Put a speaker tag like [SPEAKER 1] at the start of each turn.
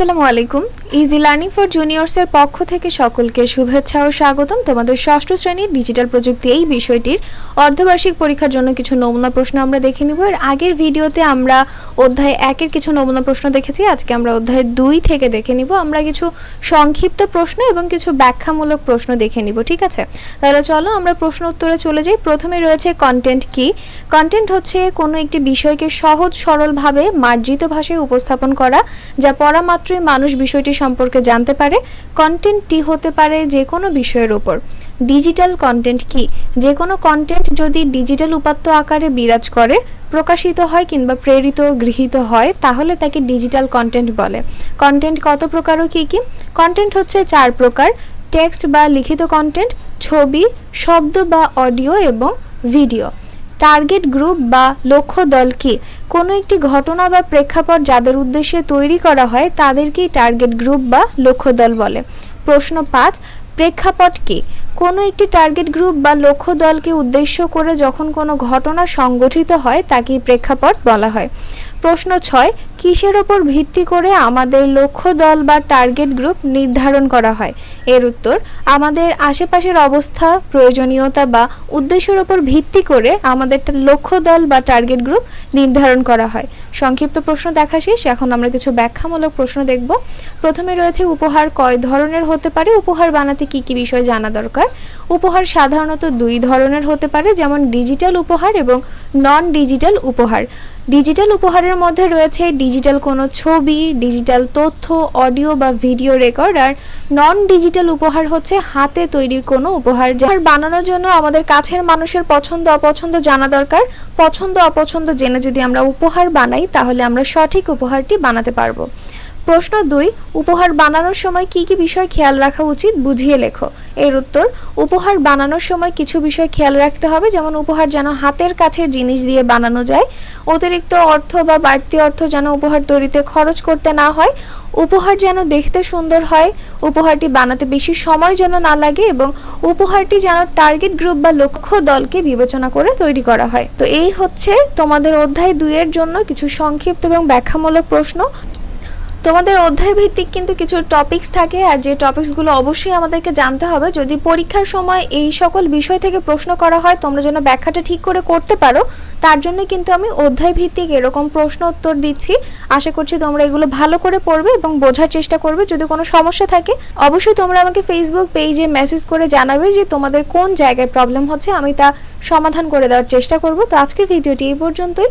[SPEAKER 1] আসসালামু আলাইকুম। Easy learning for জুনিয়র্সের পক্ষ থেকে সকলকে শুভেচ্ছা ও স্বাগতম। তোমাদের ষষ্ঠ শ্রেণির ডিজিটাল প্রযুক্তি এই বিষয়টির অর্ধবার্ষিক পরীক্ষার জন্য কিছু নমুনা প্রশ্ন আমরা দেখে নিব। এর আগের ভিডিওতে আমরা অধ্যায় একের কিছু নমুনা প্রশ্ন দেখেছি। আজকে আমরা অধ্যায় দুই থেকে দেখে নিব। আমরা কিছু সংক্ষিপ্ত প্রশ্ন এবং কিছু ব্যাখ্যামূলক প্রশ্ন দেখে নিব, ঠিক আছে? তাহলে চলো আমরা প্রশ্ন উত্তরে চলে যাই। প্রথমে রয়েছে কন্টেন্ট কি? কন্টেন্ট হচ্ছে কোনো একটি বিষয়কে সহজ সরলভাবে মার্জিত ভাষায় উপস্থাপন করা, যা পড়া মাত্রই মানুষ বিষয়টি সম্পর্কে জানতে পারে। কন্টেন্টটি হতে পারে যে কোনো বিষয়ের উপর। ডিজিটাল কন্টেন্ট কি? যে কোনো কন্টেন্ট যদি ডিজিটাল উপাত্ত আকারে বিরাজ করে, প্রকাশিত হয় কিংবা প্রেরিত, গৃহীত হয়, তাহলে তাকে ডিজিটাল কন্টেন্ট বলে। কন্টেন্ট কত প্রকার ও কী কী? কন্টেন্ট হচ্ছে চার প্রকার। টেক্সট বা লিখিত কন্টেন্ট ছবি, শব্দ বা অডিও এবং ভিডিও টার্গেট গ্রুপ বা লক্ষ্য দল কি? কোনো একটি ঘটনা বা প্রেক্ষাপট যাদের উদ্দেশ্যে তৈরি করা হয়, তাদেরকেই টার্গেট গ্রুপ বা লক্ষ্য দল বলে। প্রশ্ন পাঁচ, প্রেক্ষাপট কি? কোনো একটি টার্গেট গ্রুপ বা লক্ষ্য দলকে উদ্দেশ্য করে যখন কোনো ঘটনা সংগঠিত হয়, তাকেই প্রেক্ষাপট বলা হয়। প্রশ্ন ছয়, কিসের ওপর ভিত্তি করে আমাদের লক্ষ্য দল বা টার্গেট গ্রুপ নির্ধারণ করা হয়? এর উত্তর, আমাদের আশেপাশের অবস্থা, প্রয়োজনীয়তা বা উদ্দেশ্যের ওপর ভিত্তি করে আমাদের লক্ষ্য দল বা টার্গেট গ্রুপ নির্ধারণ করা হয়। সংক্ষিপ্ত প্রশ্ন দেখা শেষ, এখন আমরা কিছু ব্যাখ্যামূলক প্রশ্ন দেখব। প্রথমে রয়েছে উপহার কয় ধরনের হতে পারে? উপহার বানাতে কি কি বিষয় জানা দরকার? উপহার। সাধারণত দুই ধরনের হতে পারে, যেমন ডিজিটাল উপহার এবং নন ডিজিটাল উপহার। ডিজিটাল উপহারের মধ্যে রয়েছে ডিজিটাল কোনো ছবি, ডিজিটাল তথ্য, অডিও বা ভিডিও রেকর্ড, আর নন ডিজিটাল উপহার হচ্ছে হাতে তৈরি কোনো উপহার যার বানানোর জন্য আমাদের কাছের মানুষের পছন্দ, অপছন্দ জানা দরকার। পছন্দ, অপছন্দ জেনে যদি আমরা উপহার বানাই, তাহলে আমরা সঠিক উপহারটি বানাতে পারব। প্রশ্ন দুই, উপহার বানানোর সময় কি কি বিষয় খেয়াল রাখা উচিত? বুঝিয়ে লেখো। এর উত্তর, উপহার বানানোর সময় কিছু বিষয় খেয়াল রাখতে হবে, যেমন উপহার যেন হাতের কাছের জিনিস দিয়ে বানানো যায়, অতিরিক্ত অর্থ বা বাড়তি অর্থ যেন উপহার তৈরিতে খরচ করতে না হয়, উপহার যেন দেখতে সুন্দর হয়, উপহারটি বানাতে বেশি সময় যেন না লাগে এবং উপহারটি যেন টার্গেট গ্রুপ বা লক্ষ্য দলকে বিবেচনা করে তৈরি করা হয়। তো এই হচ্ছে তোমাদের অধ্যায় দুইয়ের জন্য কিছু সংক্ষিপ্ত এবং ব্যাখ্যামূলক প্রশ্ন। তোমাদের অধ্যায় ভিত্তিক কিন্তু কিছু টপিকস থাকে আর যে টপিকসগুলো অবশ্যই আমাদেরকে জানতে হবে। যদি পরীক্ষার সময় এই সকল বিষয় থেকে প্রশ্ন করা হয়, তোমরা যেন ব্যাখ্যাটা ঠিক করে করতে পারো, তার জন্য কিন্তু আমি অধ্যায় ভিত্তিক এরকম প্রশ্ন উত্তর দিচ্ছি। আশা করছি তোমরা এগুলো ভালো করে পড়বে এবং বোঝার চেষ্টা করবে। যদি কোনো সমস্যা থাকে, অবশ্যই তোমরা আমাকে ফেসবুক পেজে মেসেজ করে জানাবে যে তোমাদের কোন জায়গায় প্রবলেম হচ্ছে। আমি তা সমাধান করে দেওয়ার চেষ্টা করব। তো আজকের ভিডিওটি এই পর্যন্তই।